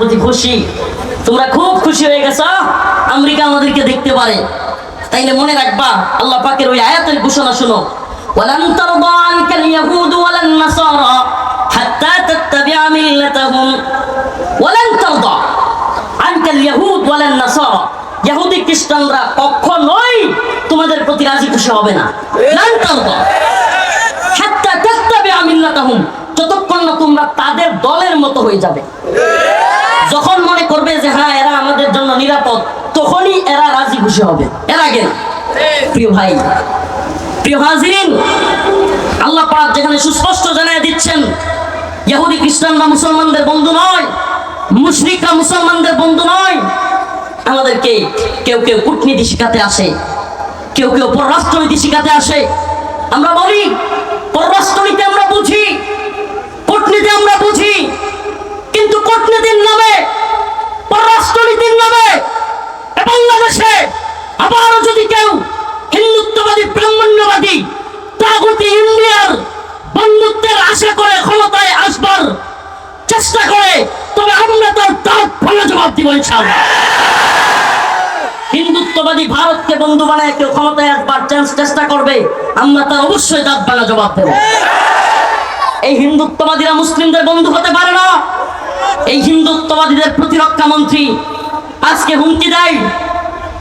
প্রতি খুশি তোমরা খুব খুশি হয়ে গেছো আমেরিকা আমাদেরকে দেখতে পারে তাইলে মনে রাখবা আল্লাহ পাকের ওই আয়াতের ঘোষণা শুনো ولن ترضى عنك اليهود ولا النصارى حتى تتبع ملتهم ولن ترضى عنك اليهود ولا النصارى ইহুদি খ্রিস্টানরা কখনোই তোমাদের প্রতি রাজি খুশি হবে না লান তারদা হাত্তা তাত্তাবিআ মিল্লাতাহুম যতক্ষণ না তোমরা তাদের দলের মতো হয়ে যাবে। যখন মনে করবে যে হ্যাঁ এরা আমাদের জন্য নিরাপদ, তখনই এরা রাজি খুশি হবে। এর আগে না। প্রিয় ভাই, প্রিয় হাজিরিন, আল্লাহ পাক যেখানে সুস্পষ্ট জানায় দিচ্ছেন ইহুদি খ্রিস্টানরা মুসলমানদের বন্ধু নয়, মুশরিকরা মুসলমানদের বন্ধু নয়, আমাদেরকে কেউ কেউ কূটনীতি শিখাতে আসে, কেউ কেউ পররাষ্ট্রনীতি শিখাতে আসে। আমরা বলি, পররাষ্ট্রনীতি আমরা বুঝি কূটনীতি আমরা বুঝি, কিন্তু কূটনীতির নামে, পররাষ্ট্রনীতির নামে, বাংলাদেশে আবারও যদি কেউ হিন্দুত্ববাদী, ব্রাহ্মণ্যবাদী, তাগুতি ইন্ডিয়ার বন্ধুত্বের আশা করে ক্ষমতায় আসবার চেষ্টা করে, তবে আমরা তার দাঁত ভালো জবাব দিব ইনশাআল্লাহ। হিন্দুত্ববাদী ভারতকে বন্ধু বানায় কেউ ক্ষমতায় চান্স চেষ্টা করবে, আমরা তার অবশ্যই দাঁত ভাঙা জবাব দেব। এই হিন্দুত্ববাদীরা মুসলিমদের বন্ধু হতে পারে না। এই হিন্দুত্ববাদীদের প্রতিরক্ষা মন্ত্রী আজকে হুমকি দেয়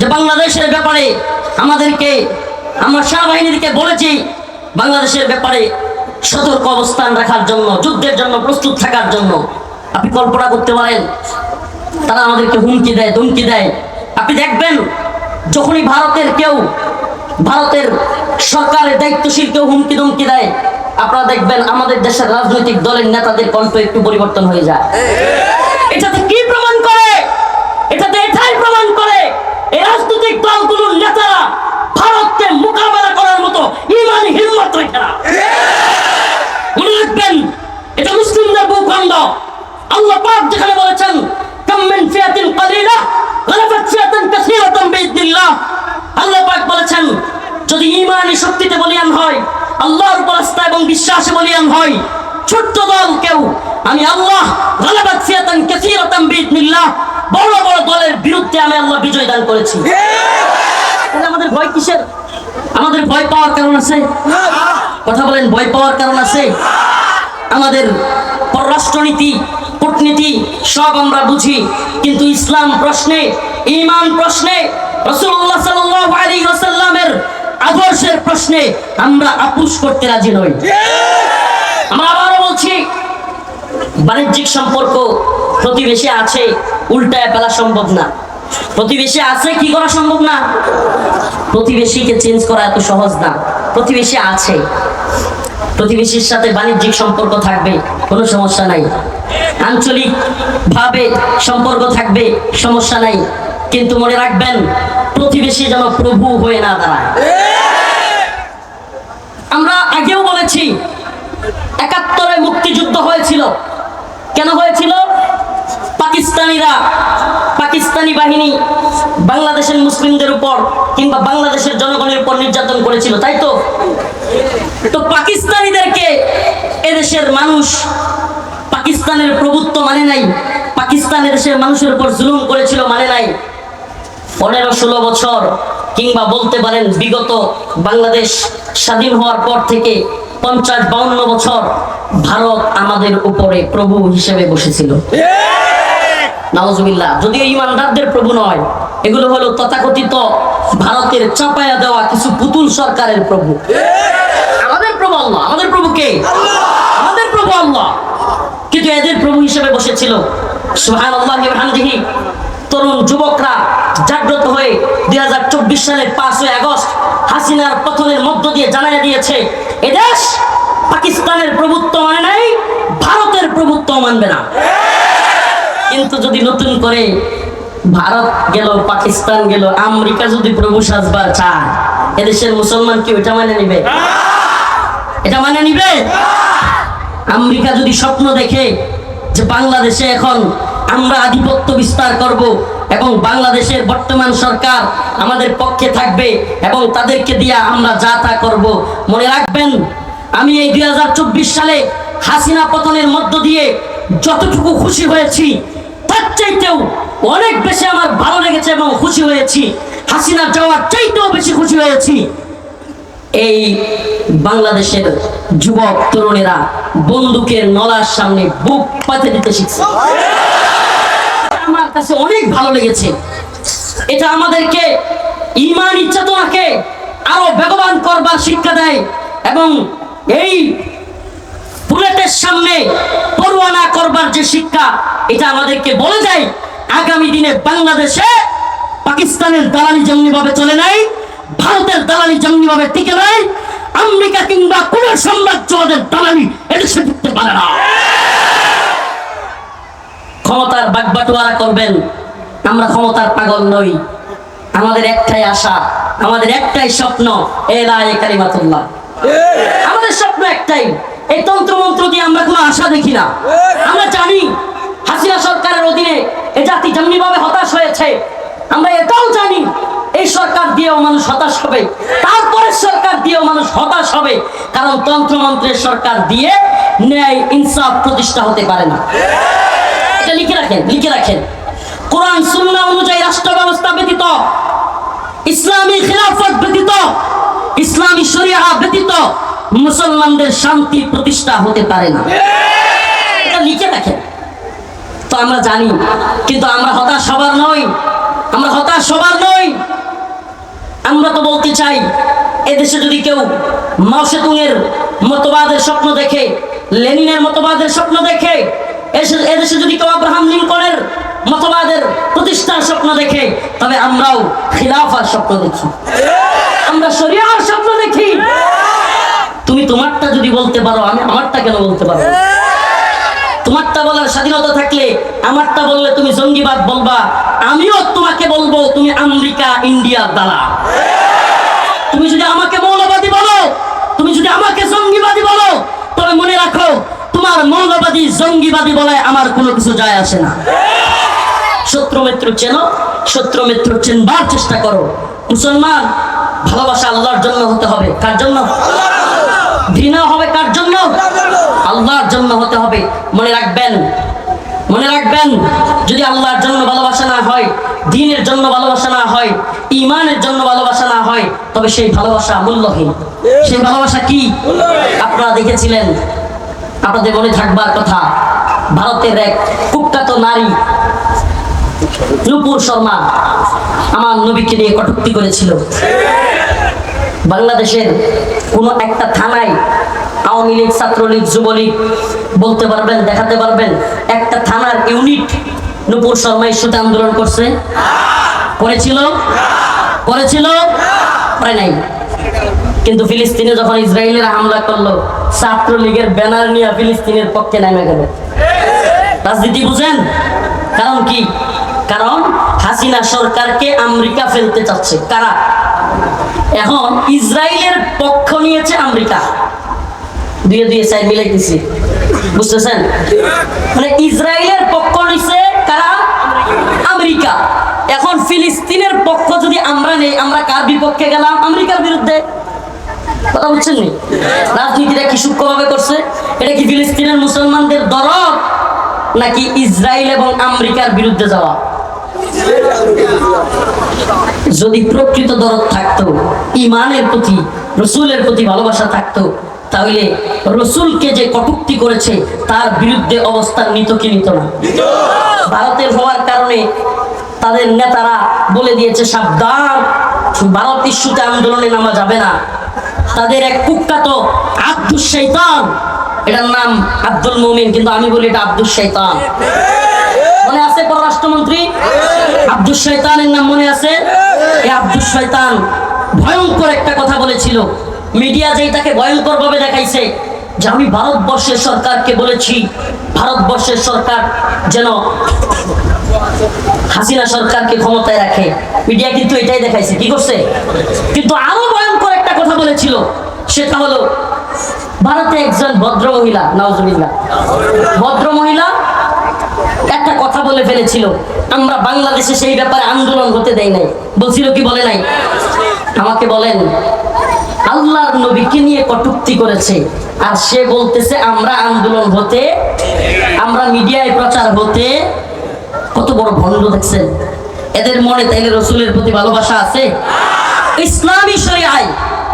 যে বাংলাদেশের ব্যাপারে আমাদেরকে, আমরা সেনাবাহিনীকে বলেছি, বাংলাদেশের ব্যাপারে সতর্ক অবস্থান রাখার জন্য, যুদ্ধের জন্য, প্রস্তুত থাকার জন্য। আপনি কল্পনা করতে পারেন, তারা আমাদেরকে হুমকি দেয়, ধুমকি দেয়। আপনি দেখবেন, যখনই ভারতের কেউ, ভারতের সরকারের দায়িত্বশীল কেউ হুমকি ধুমকি দেয় আপনারা দেখবেন আমাদের দেশের রাজনৈতিক দলের নেতাদের কণ্ঠ একটু পরিবর্তন হয়ে যায়। এটাতে কি প্রমাণ করে? এটাতে এটাই প্রমাণ করে? এই রাজনৈতিক দলগুলোর নেতারা ভারতকে মোকাবেলা করার মতো ইমানি হিম্মত রাখে না। মনে রাখবেন, এটা মুসলিমদের ভূখণ্ড। আল্লাহ পাক যেখানে বলেছেন, কাম মিন ফিয়াতিন কালিলা, গালাবাত কাসীরাতান আল্লাহ পাক বলেছেন, যদি ঈমানি শক্তিতে বলিয়ান হয় আল্লাহর উপর আস্থা এবং বিশ্বাসে বলিয়ান হয়, ছোট্ট দল কেউ। আমি আল্লাহ গালাবাত ফিয়াতান কাসীরাতান বিইذنিল্লাহ বড় বড় দলের বিরুদ্ধে আমি আল্লাহ বিজয় দান করেছি। তাহলে আমাদের ভয় কিসের? আমাদের ভয় পাওয়ার কারণ আছে? কথা বলেন, ভয় পাওয়ার কারণ আছে? আমাদের পররাষ্ট্রনীতি, কূটনীতি, সব আমরা বুঝি, কিন্তু ইসলাম প্রশ্নে, ঈমান প্রশ্নে, রাসূলুল্লাহ সাল্লাল্লাহু আলাইহি ওয়াসাল্লামের আদর্শের প্রশ্নে আমরা আপুস করতে রাজি নই। আমরা আবারও বলছি বাণিজ্যিক সম্পর্ক প্রতিবেশী আছে উল্টায় ফেলা সম্ভব না। প্রতিবেশী আছে কি করা সম্ভব না? প্রতিবেশীকে চেঞ্জ করা এত সহজ না। প্রতিবেশী আছে। প্রতিবেশীর সাথে বাণিজ্যিক সম্পর্ক থাকবে কোনো সমস্যা নাই। আঞ্চলিক ভাবে সম্পর্ক থাকবে সমস্যা নাই। কিন্তু মনে রাখবেন প্রতিবেশী যেন প্রভু হয়ে না দাঁড়ায়। আমরা আগেও বলেছি, একাত্তরে মুক্তিযুদ্ধ হয়েছিল। কেন হয়েছিল? পাকিস্তানিরা, পাকিস্তানি বাহিনী বাংলাদেশের মুসলিমদের উপর কিংবা বাংলাদেশের জনগণের উপর নির্যাতন করেছিল, তাই তো? তো পাকিস্তানিদেরকে এদেশের মানুষ পাকিস্তানের প্রভুত্ব মানে নাই পাকিস্তান এদেশের মানুষের উপর জুলুম করেছিল মানে নাই। পনেরো ষোলো বছর কিংবা বলতে পারেন বিগত বাংলাদেশ স্বাধীন হওয়ার পর থেকে পঞ্চাশ বাউন্ন বছর ভারত আমাদের উপরে প্রভু হিসেবে বসেছিল। প্রভু নয়, এগুলো হলো তথাকথিত ভারতের চাপায়া দেওয়া কিছু পুতুল সরকারের প্রভু। আমাদের আমাদের আমাদের কিন্তু এদের প্রভু হিসেবে বসেছিল। তরুণ যুবকরা জাগ্রত হয়ে দুই সালের পাঁচই আগস্ট হাসিনার পতনের মধ্য দিয়ে জানাই দিয়েছে এদেশ পাকিস্তানের প্রভুত্ব মানে নাই, ভারতের প্রভুত্ব মানবে না। কিন্তু যদি নতুন করে ভারত গেল, পাকিস্তান গেল, আমেরিকা যদি প্রভু সাজবার চায়, এদেশের মুসলমান কি ওইটা মানে নিবে? এটা মানে নিবে? আমেরিকা যদি স্বপ্ন দেখে যে বাংলাদেশে এখন আমরা আধিপত্য বিস্তার করব এবং বাংলাদেশের বর্তমান সরকার আমাদের পক্ষে থাকবে এবং তাদেরকে দিয়া আমরা যা তা করব। মনে রাখবেন, আমি এই দুই হাজার চব্বিশ সালে হাসিনা পতনের মধ্য দিয়ে যতটুকু খুশি হয়েছি, তার চাইতেও অনেক বেশি আমার ভালো লেগেছে এবং খুশি হয়েছি। হাসিনা যাওয়ার চাইতেও বেশি খুশি হয়েছি। এই বাংলাদেশের যুবক, তরুণেরা বন্দুকের নলার সামনে বুক পাতে দিতে শিখছে। আমার কাছে অনেক ভালো লেগেছে। এটা আমাদেরকে ইমান চেতনাকে আরও বেগবান করবার শিক্ষা দেয় এবং এই বুলেটের সামনে পরোয়ানা করবার যে শিক্ষা, এটা আমাদেরকে বলে যায় আগামী দিনে বাংলাদেশে পাকিস্তানের দালালি যেমনি ভাবে চলে নাই ভারতের দালালি যেমনি ভাবে টিকে নাই আমেরিকা কিংবা কোন সাম্রাজ্য ওদের দালালি এদেশে টিকতে পারে না। ক্ষমতার বাগবাটোয়ারা করবেন, আমরা ক্ষমতার পাগল নই। আমাদের একটাই আশা, আমাদের একটাই স্বপ্ন কালিমাতুল্লাহ। আমাদের স্বপ্ন একটাই, এই তন্ত্র মন্ত্র দিয়ে আমরা কোনো আশা দেখি না। আমরা জানি, হাসিনা সরকারের অধীনে এ জাতি যেমনি ভাবে হতাশ হয়েছে। আমরা এটাও জানি এই সরকার দিয়েও মানুষ হতাশ হবে। তারপরে সরকার দিয়েও মানুষ হতাশ হবে। কারণ তন্ত্রমন্ত্রের সরকার দিয়ে ন্যায় ইনসাফ প্রতিষ্ঠা হতে পারে না। এটা লিখে রাখেন লিখে রাখেন। কোরআন, সুন্নাহ অনুযায়ী রাষ্ট্র ব্যবস্থা ব্যতীত, ইসলামী খিলাফত ব্যতীত, ইসলামী শরিয়া ব্যতীত মুসলমানদের শান্তি প্রতিষ্ঠা হতে পারে না। এটা লিখে রাখেন। তো আমরা জানি, কিন্তু আমরা হতাশ হবার নই আমরা হতাশ সবার নই আমরা তো বলতে চাই, এদেশে যদি কেউ মাওসেতুংয়ের মতবাদের স্বপ্ন দেখে, লেনিনের মতবাদের স্বপ্ন দেখে এদেশে যদি কেউ আব্রাহাম লিঙ্কনের মতবাদের প্রতিষ্ঠার স্বপ্ন দেখে, তবে আমরাও খিলাফার স্বপ্ন দেখি আমরা শরিয়ার স্বপ্ন দেখি তুমি তোমারটা যদি বলতে পারো, আমি আমারটা কেন বলতে পারব? তোমারটা বলার স্বাধীনতা থাকলে আমারটা বললে তুমি জঙ্গিবাদ বলবা। আমিও তোমাকে বলব, তুমি আমেরিকা ইন্ডিয়ার দ্বারা তুমি যদি আমাকে মৌলবাদী বলো, তুমি যদি আমাকে জঙ্গিবাদী বলো, তবে মনে রাখো, তোমার মৌলবাদী জঙ্গিবাদী বলে আমার কোনো কিছু যায় আসে না। শত্রু মিত্র চেনো, শত্রু মিত্র চেনবার চেষ্টা করো। মুসলমান, ভালোবাসা আল্লাহর জন্য হতে হবে। কার জন্য? ঘৃণা হবে কার জন্য? আল্লাহর জন্য হতে হবে। মনে রাখবেন মনে রাখবেন যদি আল্লাহর জন্য ভালোবাসা না হয় দিনের জন্য ভালোবাসা না হয় ইমানের জন্য ভালোবাসা না হয় তবে সেই ভালোবাসা মূল্যহীন। সেই ভালোবাসা কি? আপনারা দেখেছিলেন আপনাদের মনে থাকবার কথা ভারতের এক কুখ্যাত নারী নুপুর শর্মা আমার নবীকে নিয়ে কটুক্তি করেছিল। বাংলাদেশের কোন একটা থানায় আওয়ামী লীগ, ছাত্রলীগ, যুবলীগ বলতে পারবেন, দেখাতে পারবেন, একটা থানার ইউনিট নুপুর শর্মা ইস্যুতে আন্দোলন করছে। করেছিল? করেছিল? করে নাই। কিন্তু ফিলিস্তিনে যখন ইসরায়েলের হামলা করল, ছাত্রলীগের ব্যানার নিয়ে ফিলিস্তিনের পক্ষে নেমে গেল। রাজনীতি বুঝেন? কারণ কি? কারণ হাসিনা সরকারকে আমেরিকা ফেলতে চাচ্ছে। কারা? এখন ইসরায়েলের পক্ষ নিয়েছে আমেরিকা। দুয়ে দুয়ে সাইড মিলাইতেছি বুঝতেছেন? মানে ইসরায়েলের পক্ষ নিছে কারা? আমেরিকা। এখন ফিলিস্তিনের পক্ষ যদি আমরা নেই, আমরা কার বিপক্ষে গেলাম? আমেরিকার বিরুদ্ধে। কথা বুঝছেন নি? রাজনীতিটা কি সূক্ষ্মভাবে করছে? এটা কি ফিলিস্তিনের মুসলমানদের দরদ, নাকি ইসরায়েল এবং আমেরিকার বিরুদ্ধে যাওয়া? যদি প্রকৃত দরদ থাকতো, ইমানের প্রতি, রসুলের প্রতি ভালোবাসা থাকতো তাহলে রসুলকে যে কটুক্তি করেছে, তার বিরুদ্ধে অবস্থান নিত কি নিত না? ভারতের হওয়ার কারণে তাদের নেতারা বলে দিয়েছে, সাবধান, ভারত ইস্যুতে আন্দোলনে নামা যাবে না। তাদের এক কুখ্যাত আব্দুল শৈতান, এটার নাম আব্দুল মুমিন, কিন্তু আমি বলি এটা আব্দুল শৈতান। মনে আছে পররাষ্ট্রমন্ত্রী? আব্দুল শৈতানের নাম মনে আছে? এই আব্দুল শৈতান ভয়ঙ্কর একটা কথা বলেছিল। মিডিয়া যেই তাকে ভয়ঙ্কর ভাবে দেখাইছে যে আমি ভারতবর্ষের সরকারকে বলেছি, ভারতবর্ষের সরকার যেন হাসিনা সরকারকে ক্ষমতায় রাখে। মিডিয়া কিন্তু এটাই দেখাইছে। কি করছে? কিন্তু আরও ভয়ঙ্কর একটা কথা বলেছিল, সেটা হলো, ভারতে একজন ভদ্র মহিলা নওয়াজুবিল্লাহ ভদ্র মহিলা একটা কথা বলে ফেলেছিল, আমরা বাংলাদেশে সেই ব্যাপারে আন্দোলন হতে দেই নাই। বলছিল কি বলে নাই? আমাকে বলেন আল্লাহর নবীকে নিয়ে কটুক্তি করেছে। আর সে বলতেছে, আমরা আন্দোলন হতে, আমরা মিডিয়ায় প্রচার হতে কত বড় ভণ্ড দেখছেন। এদের মনে তাইলে রসুলের প্রতি ভালোবাসা আছে? ইসলামী আয়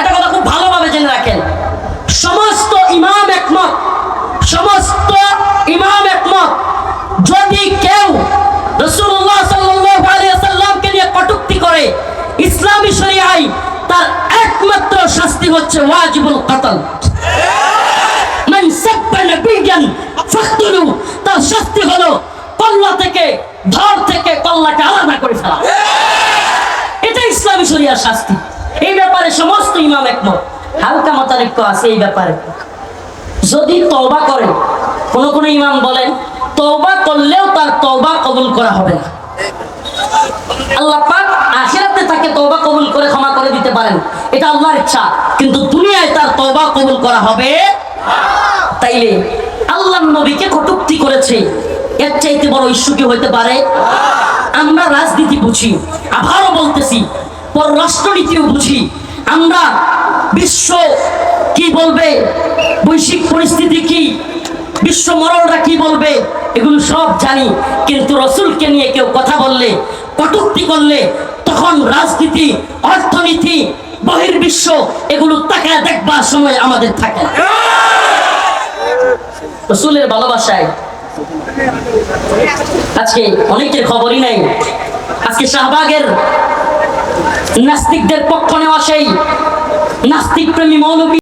এটা কথা খুব ভালোভাবে জেনে রাখেন। সমস্ত ইমাম একমত একমাত্র শাস্তি হচ্ছে ওয়াজিবুল কতল। মান সাব্বা নবিয়ান ফাকতুলু তার শাস্তি হলো কল্লা থেকে, ধর থেকে কল্লাকে আলাদা করে ফেলা। এটা ইসলামী শরিয়ার শাস্তি। এই ব্যাপারে সমস্ত ইমাম একমত। হালকা মতানৈক্য আছে এই ব্যাপারে। যদি তওবা করে, কোন কোন ইমাম বলেন, তওবা করলেও তার তওবা কবুল করা হবে না। আল্লাহ পাক আখিরাতে তাকে তওবা কবুল করে ক্ষমা করে দিতে পারেন। এটা আল্লাহর ইচ্ছা। কিন্তু দুনিয়ায় তার তওবা কবুল করা হবে তাইলে আল্লাহ নবীকে কটূক্তি করেছে। এর চাইতে বড় ইস্যু কি হইতে পারে? আমরা রাজনীতি বুঝি, আবারও বলতেছি, পররাষ্ট্রনীতিও বুঝি। আমরা বিশ্ব কি বলবে, বৈশ্বিক পরিস্থিতি কি, বিশ্ব মরলরা কি বলবে, এগুলো সব জানি। কিন্তু রসুলকে নিয়ে কেউ কথা বললে কটূক্তি করলে তখন রাজনীতি, অর্থনীতি, বহির্বিশ্ব এগুলো তাকায় দেখবার সময় আমাদের থাকে রসুলের ভালোবাসায় আজকে অনেকের খবরই নাই। আজকে শাহবাগের নাস্তিকদের পক্ষ নেওয়া সেই নাস্তিক প্রেমী মৌলবী